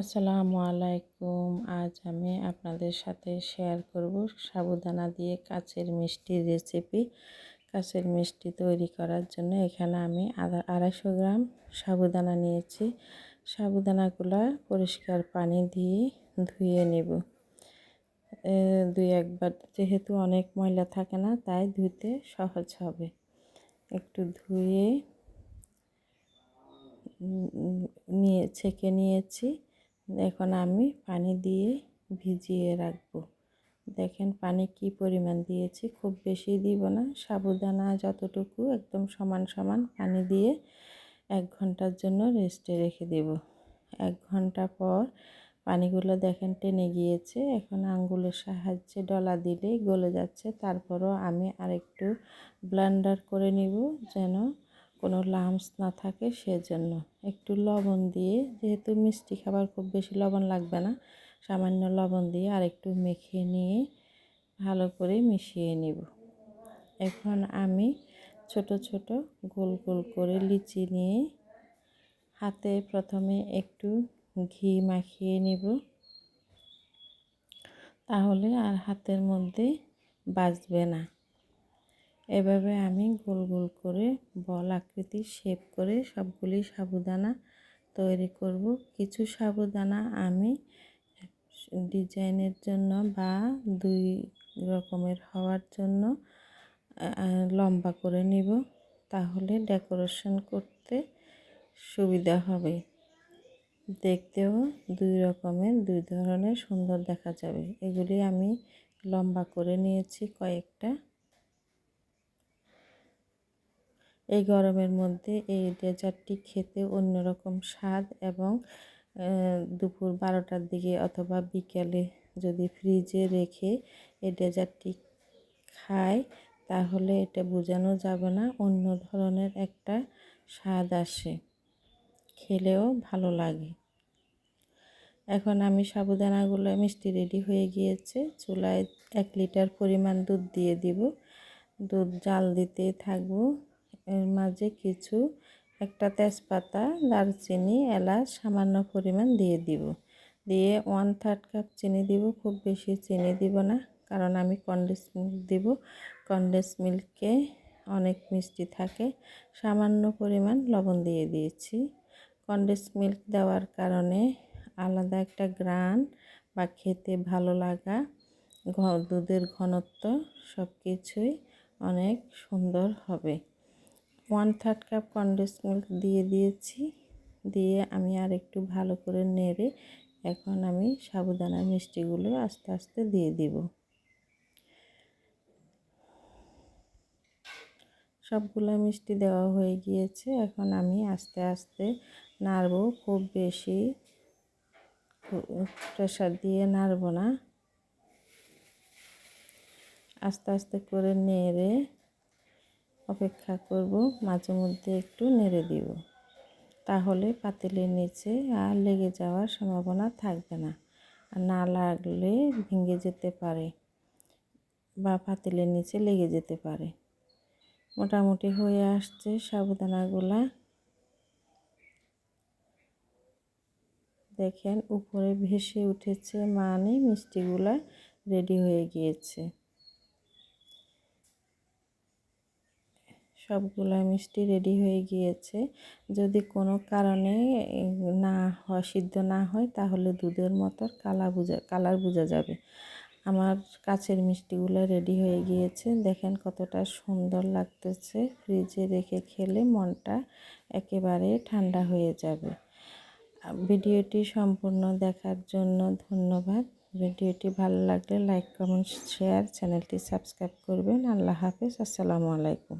আসসালামু আলাইকুম। আজ আমি আপনাদের সাথে শেয়ার করব সাবুদানা দিয়ে কাছের মিষ্টির রেসিপি কাছের মিষ্টি তৈরি করার জন্য এখানে আমি আধা আড়াইশো গ্রাম সাবুদানা নিয়েছি। সাবুদানাগুলো পরিষ্কার পানি দিয়ে ধুয়ে নেব। দুই একবার, যেহেতু অনেক ময়লা থাকে না, তাই ধুতে সহজ হবে। একটু ধুয়ে নিয়ে, ছেঁকে নিয়েছি। এখন আমি পানি দিয়ে ভিজিয়ে রাখব। দেখেন পানি কি পরিমাণ দিয়েছি, খুব বেশি দিব না। সাবুদানা যতটুকু একদম সমান সমান পানি দিয়ে এক ঘণ্টার জন্য রেস্টে রেখে দেব। এক ঘণ্টা পর পানিগুলো দেখেন টেনে গিয়েছে, এখন আঙ্গুলের সাহায্যে ডলা দিলেই গলে যাচ্ছে। তারপরও আমি আরেকটু ব্লান্ডার করে নিব যেন কোনো লামস না থাকে সেজন্য। একটু লবণ দিয়ে, যেহেতু মিষ্টি খাবার খুব বেশি লবণ লাগবে না, সামান্য লবণ দিয়ে আর একটু মেখে নিয়ে ভালো করে মিশিয়ে নিব। এখন আমি ছোট ছোট গোল গোল করে লিচি নিয়ে হাতে প্রথমে একটু ঘি মাখিয়ে নিব। তাহলে আর হাতের মধ্যে বাজবে না। এভাবে আমি গোল গোল করে বল আকৃতি শেপ করে সবগুলি সাবুদানা তৈরি করব। কিছু সাবুদানা আমি ডিজাইনের জন্য বা দুই রকমের হওয়ার জন্য লম্বা করে নিব। তাহলে ডেকোরেশন করতে সুবিধা হবে। দেখতেও দুই রকমের, দুই ধরনের সুন্দর দেখা যাবে। এগুলি আমি লম্বা করে নিয়েছি কয়েকটা। এই গরমের মধ্যে এই ডেজার্টটি খেতে অন্যরকম স্বাদ এবং দুপুর বারোটার দিকে অথবা বিকেলে যদি ফ্রিজে রেখে এই ডেজার্টটি খায়, তাহলে এটা বোঝানো যাবে না, অন্য ধরনের একটা স্বাদ আসে। খেলেও ভালো লাগে। এখন আমি সাবুদানাগুলো মিষ্টি রেডি হয়ে গিয়েছে। চুলায় এক লিটার পরিমাণ দুধ দিয়ে দিব। দুধ জাল দিতে থাকব। এর মাঝে কিছু, একটা তেজপাতা, দারচিনি, এলাচ সামান্য পরিমাণ দিয়ে দিব। দিয়ে ওয়ান থার্ড কাপ চিনি দিব, খুব বেশি চিনি দিব না, কারণ আমি কন্ডেন্স মিল্ক দিব। কন্ডেন্স মিল্কে অনেক মিষ্টি থাকে, সামান্য পরিমাণ লবণ দিয়ে দিয়েছি। কন্ডেন্স মিল্ক দেওয়ার কারণে আলাদা একটা গ্রান বা খেতে ভালো লাগা দুধের ঘনত্ব সব কিছুই অনেক সুন্দর হবে। One third cup condense milk দিয়ে দিয়েছি। দিয়ে আমি আর একটু ভালো করে নেড়ে এখন আমি সাবুদানা মিষ্টিগুলো আস্তে আস্তে দিয়ে দিব। সবগুলো মিষ্টি দেওয়া হয়ে গিয়েছে। এখন আমি আস্তে আস্তে নাড়ব। খুব বেশি প্রেশার দিয়ে নাড়ব না। আস্তে আস্তে করে নেড়ে অপেক্ষা করব, মাঝে মধ্যে একটু নেড়ে দিব। তাহলে পাতিলের নিচে আর লেগে যাওয়ার সম্ভাবনা থাকবে না, আর না লাগলে ভেঙে যেতে পারে বা পাতিলের নিচে লেগে যেতে পারে। মোটামুটি হয়ে আসছে সাবুদানাগুলা দেখেন, উপরে ভেসে উঠেছে মানে মিষ্টিগুলা রেডি হয়ে গিয়েছে। সবগুলা মিষ্টি রেডি হয়ে গিয়েছে। যদি কোনো কারণে না হয়, সিদ্ধ না হয়, তাহলে দুধের মতো কালা বোঝা, কালার বোঝা যাবে। আমার কাছের মিষ্টিগুলো রেডি হয়ে গিয়েছে। দেখেন কতটা সুন্দর লাগতেছে। ফ্রিজে রেখে খেলে মনটা একেবারে ঠান্ডা হয়ে যাবে। ভিডিওটি সম্পূর্ণ দেখার জন্য ধন্যবাদ। ভিডিওটি ভালো লাগলে লাইক, কমেন্ট, শেয়ার, চ্যানেলটি সাবস্ক্রাইব করবেন। আল্লাহ হাফেজ। আসসালামু আলাইকুম।